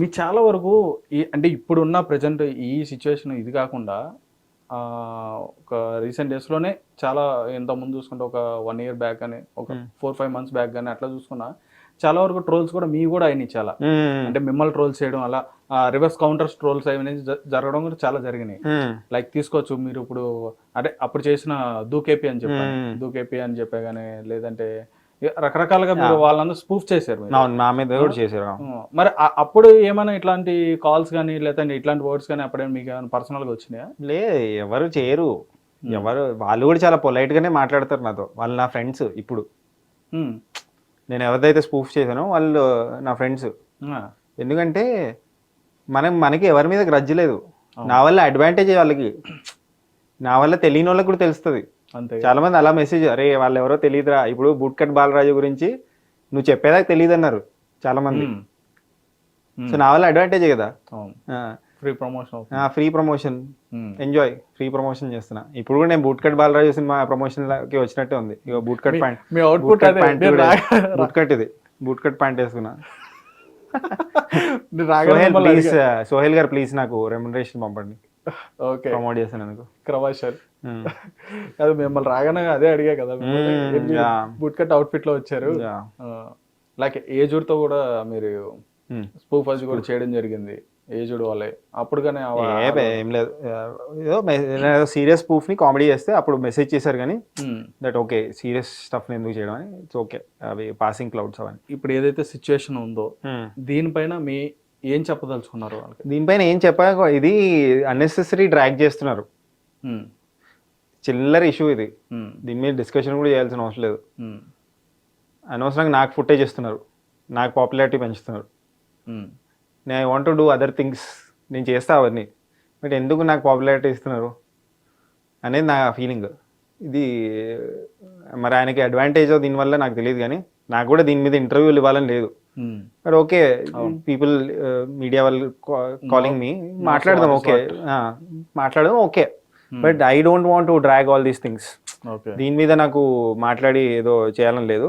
మీ చాలా వరకు ఈ అంటే ఇప్పుడున్న ప్రజెంట్ ఈ సిచ్యువేషన్ ఇది కాకుండా ఒక రీసెంట్ డేస్లోనే చాలా ఇంత ముందు చూసుకుంటే ఒక వన్ ఇయర్ బ్యాక్ అని ఒక Hmm. Four five months back కానీ అట్లా చూసుకున్నా చాలా వరకు ట్రోల్స్ కూడా మీ కూడా అయినాయి చాలా మ్మ్. అంటే మిమ్మల్ని ట్రోల్స్ చేయడం అలా రివర్స్ కౌంటర్స్ ట్రోల్స్ జ- జరగడం కూడా చాలా జరిగినాయి. లైక్ తీసుకోవచ్చు మీరు ఇప్పుడు అంటే అప్పుడు చేసిన దూకేపీ అని చెప్పాను Hmm. దూకేపీ అని చెప్పే కానీ లేదంటే రకరకాలుగా మీరు వాళ్ళందరూ స్పూఫ్ చేశారు నా మీద కూడా చేశారు మరి అప్పుడు ఏమైనా ఇట్లాంటి కాల్స్ కానీ లేదంటే ఇట్లాంటి వర్డ్స్ కానీ అప్పుడేమైనా మీకు ఏమైనా పర్సనల్గా వచ్చినాయా? లే ఎవరు చేయరు. ఎవరు వాళ్ళు కూడా చాలా పొలైట్ గానే మాట్లాడతారు నాతో. వాళ్ళు నా ఫ్రెండ్స్ ఇప్పుడు. నేను ఎవరిదైతే స్పూఫ్ చేశానో వాళ్ళు నా ఫ్రెండ్స్ ఎందుకంటే మనం మనకి ఎవరి మీద గ్రజ్జ లేదు. అవును. నా వల్ల అడ్వాంటేజ్ వాళ్ళకి. నా వల్ల తెలియని వాళ్ళకి కూడా తెలుస్తుంది. అంతే చాలా మంది అలా మెసేజ్ అరే వాళ్ళు ఎవరో తెలియదురా ఇప్పుడు బూట్ కట్ బాలరాజు గురించి నువ్వు చెప్పేదాకా తెలియదు అన్నారు చాలా మంది సో నా వల్ల అడ్వాంటేజ్ కదా. Free promotion free promotion. Enjoy free promotion చేస్తున్నా. ఇప్పుడు కూడా నేను బూట్ కట్ బాలరాజు సినిమా ప్రమోషన్కి వచ్చినట్టే ఉంది. ఇక బూట్ కట్ ప్యాంట్. మీ అవుట్పుట్ అదే. మీరు రాగా- బూట్ కట్ ఇది. బూట్ కట్ ప్యాంట్ వేసుకున్నా. సోహెల్ గారు ప్లీజ్ నాకు రెమ్యునరేషన్ పంపండి. ఓకే. ప్రమోట్ చేసినందుకు క్రమశర్. ఉమ్. అది మిమ్మల్ని రాగానే అదే అడిగా కదా. Yeah. బూట్ కట్ అవుట్ఫిట్లో వచ్చారు. లైక్ ఏజుడ్తో కూడా మీరు ఉమ్. స్పూఫ్ అది కూడా చేయడం జరిగింది. ఏజుడ్ వాళ్ళే అప్పుడు కానీ ఏ లేదు. ఏదో సీరియస్ ప్రూఫ్ని కామెడీ చేస్తే అప్పుడు మెసేజ్ చేశారు కానీ. దట్ ఓకే సీరియస్ స్టఫ్ ఎందుకు చేయడం అని ఇట్స్ ఓకే అవి పాసింగ్ క్లౌడ్స్ అవన్నీ ఇప్పుడు ఏదైతే సిచ్యువేషన్ ఉందో దీనిపైన మీ ఏం చెప్పదలుచుకున్నారు వాళ్ళకి? దీనిపైన ఏం చెప్పాక ఇది అన్నెసెసరీ డ్రాగ్ చేస్తున్నారు. ఉమ్, చిల్లర ఇష్యూ ఇది. ఉమ్, దీని మీద డిస్కషన్ కూడా చేయాల్సిన అవసరం లేదు. ఉమ్, అనవసరంగా నాకు ఫుటేజ్ ఇస్తున్నారు. నాకు పాపులారిటీ పెంచుతున్నారు. నేను I want do other things నేను చేస్తా అవన్నీ. బట్ ఎందుకు నాకు పాపులారిటీ ఇస్తున్నారు? అనేది నా ఫీలింగ్ ఇది మరి ఆయనకి అడ్వాంటేజ్ దీనివల్ల నాకు తెలియదు కానీ నాకు కూడా దీని మీద ఇంటర్వ్యూలు ఇవ్వాలని లేదు. బట్ ఓకే పీపుల్ మీడియా వాళ్ళు కాలింగ్ మీ మాట్లాడదాం ఓకే మాట్లాడదాం okay but I don't want to drag all these things దీని మీద నాకు మాట్లాడి ఏదో చేయాలని లేదు.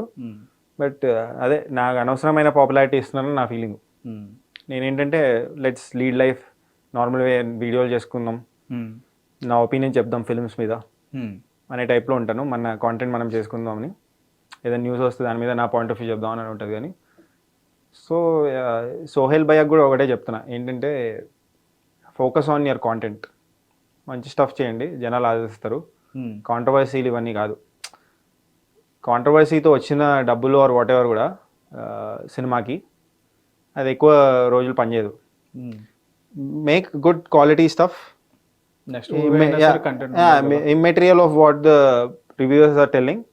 బట్ అదే నాకు అనవసరమైన పాపులారిటీ ఇస్తున్నారని నా ఫీలింగ్ ఉమ్, నేనేంటంటే let's lead life normal way వీడియోలు చేసుకుందాం. ఉమ్, నా ఒపీనియన్ చెప్దాం ఫిల్మ్స్ మీద. అనే టైప్లో ఉంటాను. మన కాంటెంట్ మనం చేసుకుందామని. ఏదైనా న్యూస్ వస్తే దాని మీద నా పాయింట్ ఆఫ్ వ్యూ చెప్దాం అని ఉంటుంది కానీ సో సోహెల్ భయ్యకు కూడా ఒకటే చెప్తున్నా. ఏంటంటే ఫోకస్ ఆన్ యువర్ కాంటెంట్. మంచి స్టఫ్ చేయండి జనాలు ఆదరిస్తారు. కాంట్రవర్సీలు ఇవన్నీ కాదు. కాంట్రవర్సీతో వచ్చిన డబ్బులు ఆర్ వాట్ ఎవర్ కూడా సినిమాకి అది ఎక్కువ రోజులు పనిచేయదు. Make good quality stuff. Next immaterial of what the reviewers are telling.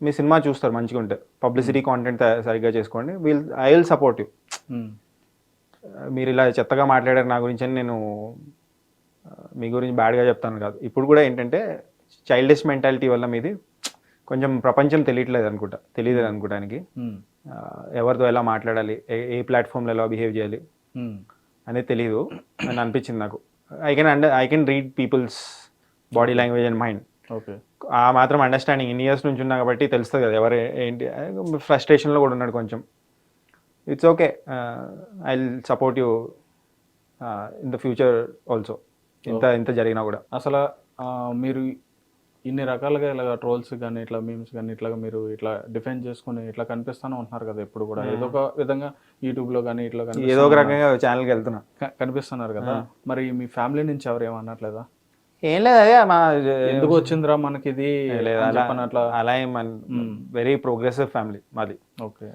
Me cinema చూస్తారు మంచిగా ఉంటే. పబ్లిసిటీ కాంటెంట్ సరిగ్గా చేసుకోండి. Will I will support you మీరు ఇలా చెత్తగా మాట్లాడారు నా గురించి అని నేను ఆ, మీ గురించి బ్యాడ్గా చెప్తాను కాదు. ఇప్పుడు కూడా ఏంటంటే చైల్డిష్ మెంటాలిటీ వల్ల మీది కొంచెం ప్రపంచం తెలియట్లేదు అనుకుంటా. తెలియదు అనుకోవడానికి. ఉమ్, ఆ, ఎవరితో ఎలా మాట్లాడాలి? ఏ ప్లాట్ఫామ్లో ఎలా బిహేవ్ చేయాలి? అనేది తెలియదు అని అనిపించింది నాకు. I can under I can read people's body language and mind ఆ మాత్రం అండర్స్టాండింగ్ ఇన్ని ఇయర్స్ నుంచి ఉన్నా కాబట్టి తెలుస్తుంది కదా ఎవరు ఏంటి ఫ్రస్ట్రేషన్లో కూడా ఉన్నాడు కొంచెం. It's okay I support you in the future also ఇంత ఇంత జరిగినా కూడా. అసలు మీరు ఇన్ని రకాలుగా ఇలా ట్రోల్స్ కానీ ఇట్లా మీమ్స్ కానీ ఇట్లా మీరు ఇట్లా డిఫెండ్ చేసుకుని ఇట్లా కనిపిస్తానే ఉంటున్నారు కదా ఎప్పుడు కూడా. ఏదో ఒక విధంగా యూట్యూబ్లో కానీ ఇట్లా కనిపిస్తూ ఏదో ఒక రకంగా ఛానల్కి వెళ్తున్నా. కనిపిస్తున్నారు కదా. మరి మీ ఫ్యామిలీ నుంచి ఎవరు ఏమన్నట్లేదా ఏం లేదు అదే మా ఎందుకు వచ్చిందిరా మనకి ఇది అలా అలా వెరీ ప్రోగ్రెసివ్ ఫ్యామిలీ మాది. ఓకే.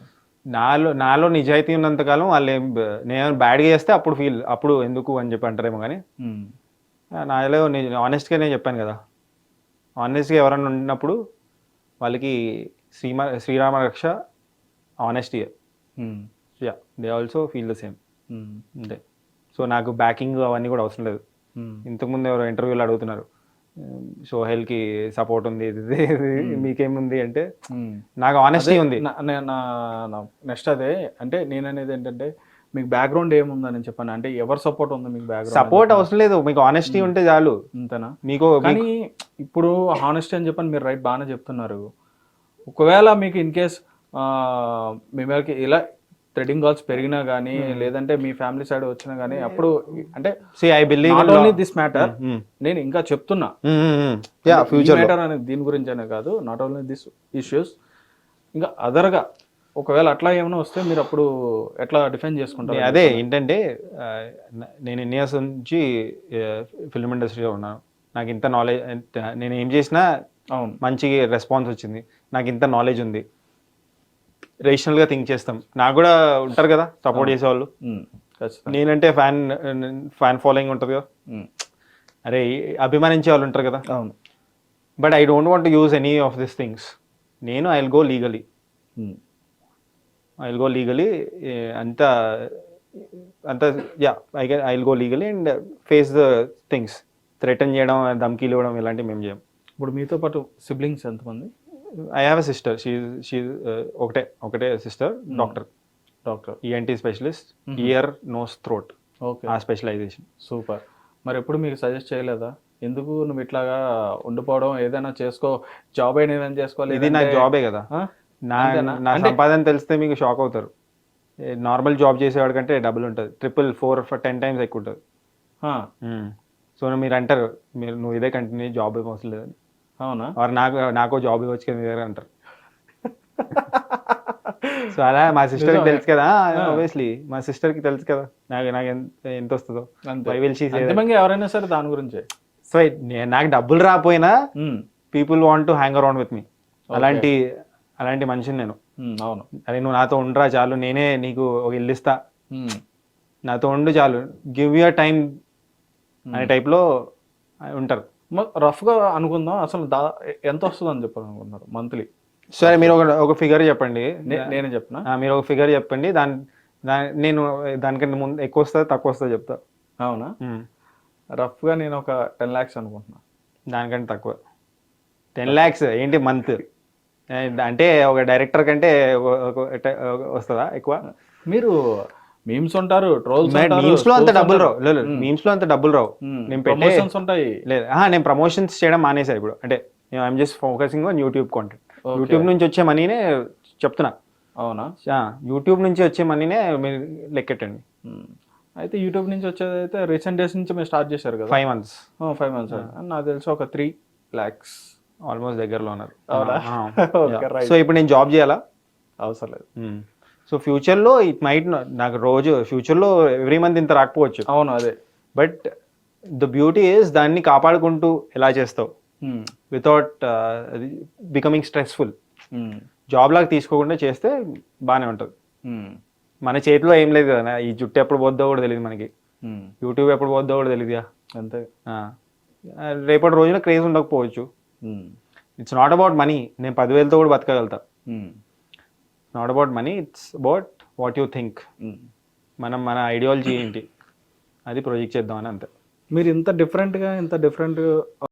నాలో నాలో నిజాయితీ ఉన్నంతకాలం వాళ్ళు ఏం నేను బ్యాడ్గా చేస్తే అప్పుడు ఫీల్ అప్పుడు ఎందుకు అని చెప్పి అంటారేమో కానీ నాలో ఆనెస్ట్గా నేను చెప్పాను కదా. ఆనెస్ట్గా ఎవరైనా ఉన్నప్పుడు వాళ్ళకి శ్రీమ శ్రీరామ రక్ష honesty yeah they also feel the same అంతే. సో నాకు బ్యాకింగ్ అవన్నీ కూడా అవసరం లేదు. ఇంతకుముందు ఎవరో ఇంటర్వ్యూలు అడుగుతున్నారు సోహెల్కి సపోర్ట్ ఉంది ఇది, మీకేముంది? అంటే ఉమ్. నాకు ఆనెస్టీ ఉంది. నెక్స్ట్ అదే అంటే నేను అనేది ఏంటంటే మీకు బ్యాక్గ్రౌండ్ ఏముందని చెప్పాను. అంటే ఎవరు సపోర్ట్ ఉంది మీకు బ్యాక్గ్రౌండ్ సపోర్ట్ అవసరం లేదు మీకు ఆనెస్టీ ఉంటే చాలు. అంతేనా? మీకు కానీ ఇప్పుడు హానెస్ట్ అని చెప్పని మీరు రైట్ బాగానే చెప్తున్నారు. ఒకవేళ మీకు ఇన్ కేస్ మీ ఇలా థ్రెడింగ్ కాల్స్ పెరిగినా కానీ లేదంటే మీ ఫ్యామిలీ సైడ్ వచ్చినా కానీ అప్పుడు అంటే see I believe not only this matter Hmm. నేను ఇంకా చెప్తున్నా. యా ఫ్యూచర్ మ్యాటర్ అనేది దీని గురించి అనే కాదు నాట్ ఓన్లీ దిస్ ఇష్యూస్ ఇంకా అదర్గా ఒకవేళ అట్లా ఏమైనా వస్తే మీరు అప్పుడు ఎట్లా డిఫెండ్ చేసుకుంటారు? అదే ఏంటంటే నేను ఎన్ని ఇయర్స్ నుంచి ఫిల్మ్ ఇండస్ట్రీలో ఉన్నాను నాకు ఇంత నాలెడ్జ్ నేను ఏం చేసినా మంచి రెస్పాన్స్ వచ్చింది. నాకు ఇంత నాలెడ్జ్ ఉంది. రేషనల్గా థింక్ చేస్తాం. నాకు కూడా ఉంటారు కదా సపోర్ట్ చేసేవాళ్ళు. నేనంటే ఫ్యాన్ ఫ్యాన్ ఫాలోయింగ్ ఉంటుంది కదా. అరే అభిమానించే వాళ్ళు ఉంటారు కదా. అవును. But I don't want use any of this things నేను I will go legally I will go legally అంత అంత yeah I I will go legally and face the things threaten చేయడం ధమ్కీలు ఇవ్వడం ఇలాంటివి మేము చేయం. ఇప్పుడు మీతో పాటు సిబ్లింగ్స్ ఎంతమంది? I have a sister she she ఒకటే ఒకటే sister doctor doctor ENT specialist ear nose throat okay ఆ స్పెషలైజేషన్ సూపర్ మరి ఎప్పుడు మీకు సజెస్ట్ చేయలేదా? ఎందుకు నువ్వు ఇట్లాగా ఉండిపోవడం? ఏదైనా చేసుకో జాబ్ అయినా ఏదైనా చేసుకోవాలి ఇది నా జాబే కదా? నా? నా సంపాదన తెలిస్తే మీకు షాక్ అవుతారు. నార్మల్ జాబ్ చేసేవాడి కంటే డబుల్ ఉంటుంది. ట్రిపుల్ ఫోర్ టెన్ టైమ్స్ ఎక్కువ ఉంటుంది. ఆ, సో మీరు అంటారు మీరు నువ్వు ఇదే కంటిన్యూ జాబ్ అవసరం లేదని. అవునా? వారు నాకు నాకు జాబ్ ఇవ్వచ్చు కదా మీ దగ్గర అంటారు. సో అలా మా సిస్టర్కి. తెలుసు కదా. ఆబ్వియస్లీ మా సిస్టర్కి తెలుసు కదా. నాకు నాకు ఎంత ఎంత వస్తుందో. ఎవరైనా సరే దాని గురించే. సో నాకు డబ్బులు రాకపోయినా ఉమ్, people want to hang around with me అలాంటి అలాంటి మనిషిని నేను. అవును. అరే నువ్వు నాతో ఉండరా చాలు. నేనే నీకు ఒక ఇల్లు ఇస్తా. నాతో ఉండు చాలు. గివ్ యూ టైం అనే టైప్లో ఉంటారు. మ- రఫ్గా అనుకుందాం. అసలు దా ఎంత వస్తుంది అని చెప్పాలి అనుకుంటున్నారు మంత్లీ సరే మీరు ఒక ఒక ఫిగర్ చెప్పండి. నేనే చెప్పిన? మీరు ఒక ఫిగర్ చెప్పండి. దాని దాని నేను దానికంటే ముందు ఎక్కువ వస్తుంది తక్కువ వస్తుంది చెప్తా. అవునా? ఉమ్. రఫ్గా నేను ఒక టెన్ లాక్స్ అనుకుంటున్నా. దానికంటే తక్కువ. టెన్ ల్యాక్స్ ఏంటి మంత్ అంటే ఒక డైరెక్టర్ కంటే వస్తుందా ఎక్కువ? మీరు మీమ్స్ ఉంటారు ట్రోల్స్ మీమ్స్లో అంత డబ్బులు రావు. లేదు మీమ్స్లో అంత డబ్బులు రావు. నేను ప్రమోషన్స్ ఉంటాయి. లేదు నేను ప్రమోషన్స్ చేయడం మానేసా ఇప్పుడు. అంటే I'm just focusing on YouTube content. YouTube నుంచి వచ్చే మనీనే చెప్తున్నా. అవునా? యూట్యూబ్ నుంచి వచ్చే మనీనే మీరు లెక్కెట్టండి. ఉమ్. అయితే యూట్యూబ్ నుంచి వచ్చేది అయితే రీసెంట్ డేస్ నుంచి మీరు స్టార్ట్ చేశారు కదా? ఫైవ్ మంత్స్ ఫైవ్ మంత్స్ నాకు తెలిసి ఒక త్రీ ల్యాక్స్ ఆల్మోస్ట్ దగ్గరలో ఉన్నారు. సో ఇప్పుడు నేను జాబ్ చేయాలా? అవసరం లేదు. సో ఫ్యూచర్లో ఇట్ మైట్ నాకు రోజు ఫ్యూచర్లో ఎవ్రీ మంత్ ఇంత రాకపోవచ్చు. అవును అదే. బట్ ద బ్యూటీ ఈస్ దాన్ని కాపాడుకుంటూ ఎలా చేస్తావు? వితౌట్ బికమింగ్ స్ట్రెస్ఫుల్ జాబ్ లాగా తీసుకోకుండా చేస్తే బాగానే ఉంటుంది. ఉమ్, మన చేతిలో ఏం లేదు కదా ఈ జుట్టు ఎప్పుడు పోద్దో కూడా తెలియదు మనకి. యూట్యూబ్ ఎప్పుడు పోద్దో కూడా తెలియదుగా అంతే. రేపటి రోజున క్రేజ్ ఉండకపోవచ్చు. ఇట్స్ నాట్ అబౌట్ మనీ నేను పదివేలతో కూడా బతకగలుగుతా. ఉమ్, not about money it's about what you think. మనం మన ఐడియాలజీ ఏంటి? అది ప్రొజెక్ట్ చేద్దామని అంతే. మీరు ఇంత డిఫరెంట్గా ఇంత డిఫరెంట్